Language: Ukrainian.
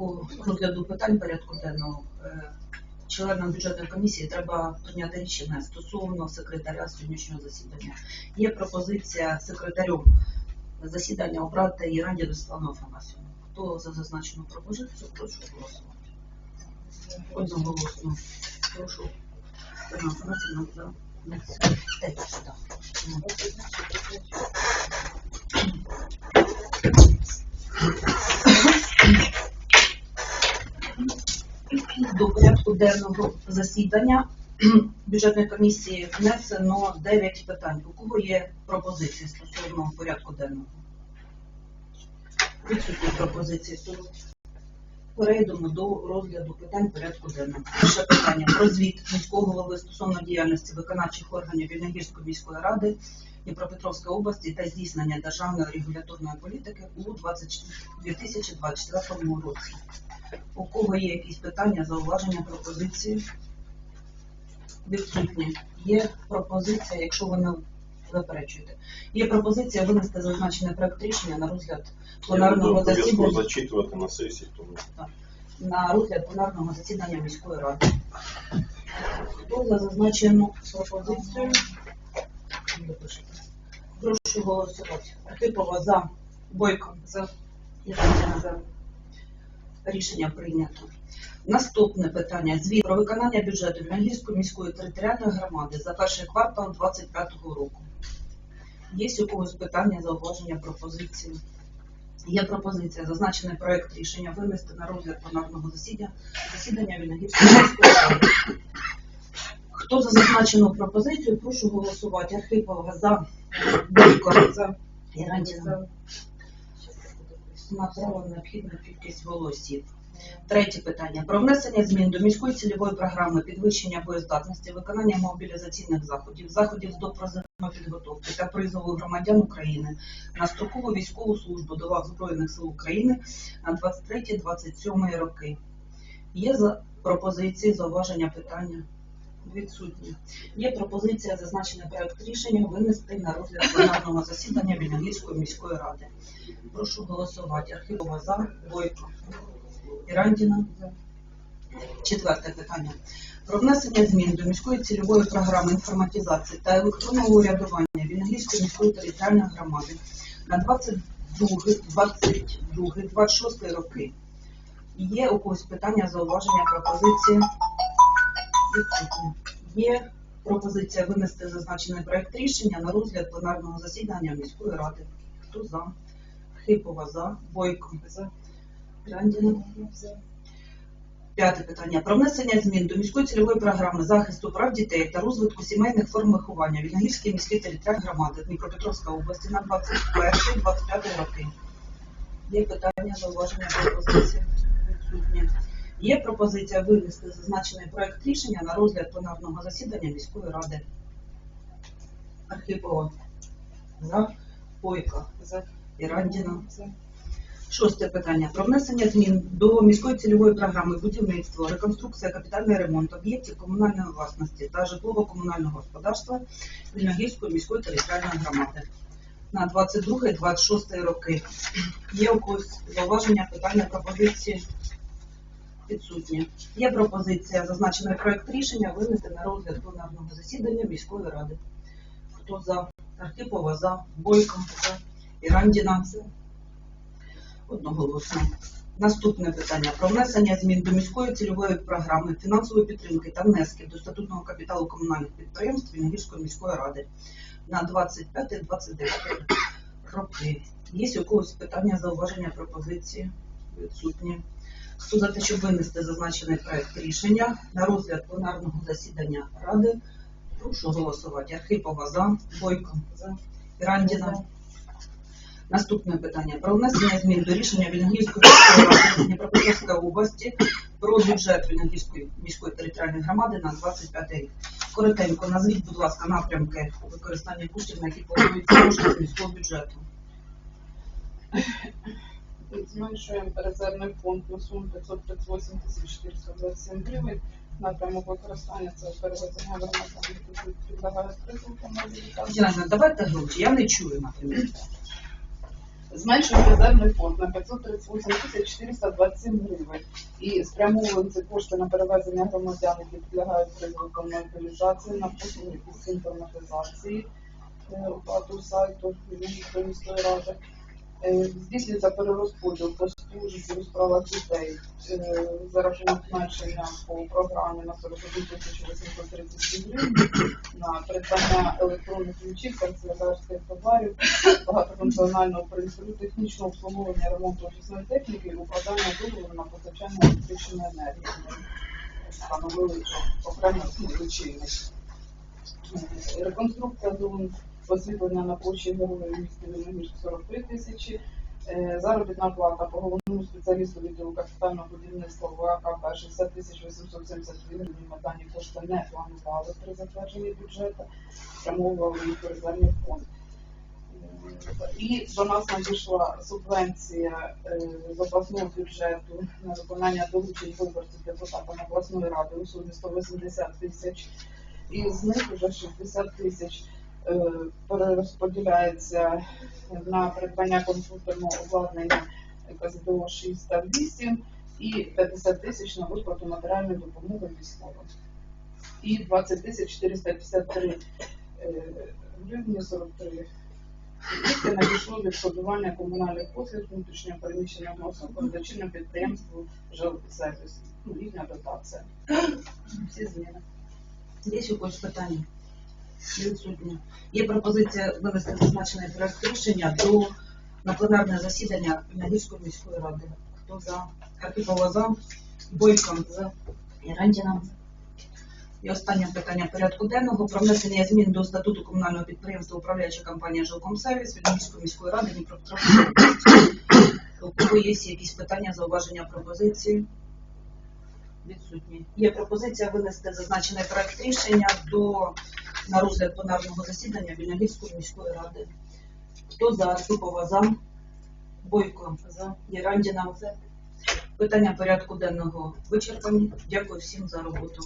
По розгляду питань порядку денного е, членам бюджетної комісії треба прийняти рішення стосовно секретаря сьогоднішнього засідання. Є пропозиція секретарю засідання обрати Іранді Руслану Афанасьовну. Хто за зазначену пропозицію, прошу голосувати. Одноголосно. Прошу. Так. Денного засідання бюджетної комісії внесено 9 питань. У кого є пропозиції стосовно порядку денного? Відсутні пропозиції. То Перейдемо до розгляду питань порядку денного. Перше питання про звіт міського голови стосовно діяльності виконавчих органів Вільногірської міської ради Дніпропетровської області та здійснення державної регуляторної політики у 2024 році. У кого є якісь питання, зауваження, пропозиції? Відсутні. Є пропозиція, якщо ви не заперечуєте. Є пропозиція винести зазначений проект рішення на розгляд пленарного засідання зачитувати на сесії, тому на розгляд пленарного засідання міської ради. Хто за зазначену пропозицію? Прошу голосувати. Архипова за. Бойко за. За. Рішення прийнято. Наступне питання. Звіт про виконання бюджету Вільногірської міської територіальної громади за перший квартал 2025 року. Є у когось питання, зауваження, пропозиції? Є пропозиція зазначений проект рішення винести на розгляд пленарного засідання засідання Вільногірської міської ради. Хто за зазначену пропозицію, прошу голосувати. Архипова за, Бойко за, Іранчина за. Необхідна кількість голосів. Третє питання. Про внесення змін до міської цільової програми підвищення боєздатності, виконання мобілізаційних заходів, заходів з допрозивної підготовки та призову громадян України на строкову військову службу до лав Збройних сил України на 23-27 роки. Є пропозиції, зауваження питання? Відсутні. Є пропозиція зазначений проект рішення винести на розгляд пленарного засідання Вільногірської міської ради. Прошу голосувати. Архипова за, Бойко. Ірандіна. Четверте питання. Про внесення змін до міської цільової програми інформатизації та електронного урядування Вільногірської міської територіальної громади на 22, 22, 26 роки. Є у когось питання, зауваження, пропозиції? Є пропозиція винести зазначений проект рішення на розгляд пленарного засідання міської ради. Хто за? Хипова за, Бойко за, Грандіна за. П'яте питання. Про внесення змін до міської цільової програми захисту прав дітей та розвитку сімейних форм виховання Вільногірської міської територіальної громади Дніпропетровської області на 21-25 роки. Є питання, зауваження, пропозиції? Відсутні. Є пропозиція винести зазначений проект рішення на розгляд пленарного засідання міської ради. Архипова. За. Бойко. За. Ірандіна. За. Шосте питання. Про внесення змін до міської цільової програми будівництво, реконструкція, капітальний ремонт об'єктів комунальної власності та житлово-комунального господарства Вільногірської міської територіальної громади на 22-26 роки. Є у когось зауваження, питання, пропозиції? Відсутні. Є пропозиція зазначений проект рішення винести на розгляд пленарного засідання міської ради. Хто за? Архипова за, Бойко за, Ірандіна. Одноголосно. Наступне питання про внесення змін до міської цільової програми фінансової підтримки та внесків до статутного капіталу комунальних підприємств Вільногірської міської ради на 25-29 роки. Є у когось питання, зауваження, пропозиції? Відсутні. Хто за те, щоб винести зазначений проект рішення на розгляд пленарного засідання ради, прошу голосувати. Архипова за, Бойко за, Ірандіна. Наступне питання про внесення змін до рішення Вільногірської міської ради Дніпропетровської області про бюджет Вільногірської міської територіальної громади на 25 рік. Коротенько назвіть, будь ласка, напрямки використання коштів, на які плануються кошти з міського бюджету. Зменшуємо резервний фонд на суму 538 тисяч 427 гривень. Напрямок використання це переведення громадян, Тетяна, Іванівна, давайте громче, я не чую, наприклад. Зменшуємо резервний фонд на 538 тисяч 427 гривень і спрямовуємо ці кошти на перевезення громадян, які підлягають призову мобілізації, на послуги інформатизації е, оплату сайту міської ради. Е, Здійснюється перерозподіл по службі у справах дітей е, за рахунок зменшення по програмі на 41 тисяч 837 гривень на придбання електронних ключів, канцелярських товарів, багатофункціонального принципу, технічного обслуговування ремонту офісної техніки і укладання договору на постачання електричної енергії. Встановили окремий лічильник. Е, Реконструкція зон освітлення на площі Героїв міста Вінниччини 43 тисячі. Е, Заробітна плата по головному спеціалісту відділу капітального будівництва ВАКП 60 тисяч 872 гривень. Дані кошти не планували при затвердженні бюджету, спрямовували їх резервний фонд. Е, І до нас надійшла субвенція е, з обласного бюджету на виконання доручень виборців депутатам обласної ради у сумі 180 тисяч. І з них вже 60 тисяч перерозподіляється на придбання комп'ютерного обладнання КСДО 6 та 8 і 50 тисяч на виплату матеріальної допомоги військовим. І 20 тисяч 453 е, гривні 43 Кошти надійшло відшкодування комунальних послуг внутрішньо переміщеним особам дочинному підприємству «Жилсервіс». Ну, їхня дотація. Всі зміни. Є ще якось питання? Відсутні. Є пропозиція винести зазначений проект рішення до на пленарне засідання Вінницької міської ради. Хто за? Архипова за, Бойко за, Ірантіна. І останнє питання порядку денного про внесення змін до статуту комунального підприємства управляюча компанія «Жилкомсервіс» Вінницької міської ради. У кого є якісь питання, зауваження, пропозиції? Відсутні. Є пропозиція винести зазначений проект рішення до на розгляд пленарного засідання Вільнявільської міської ради. Хто за? Супова за. Бойко за. Єрандіна. Питання порядку денного вичерпані. Дякую всім за роботу.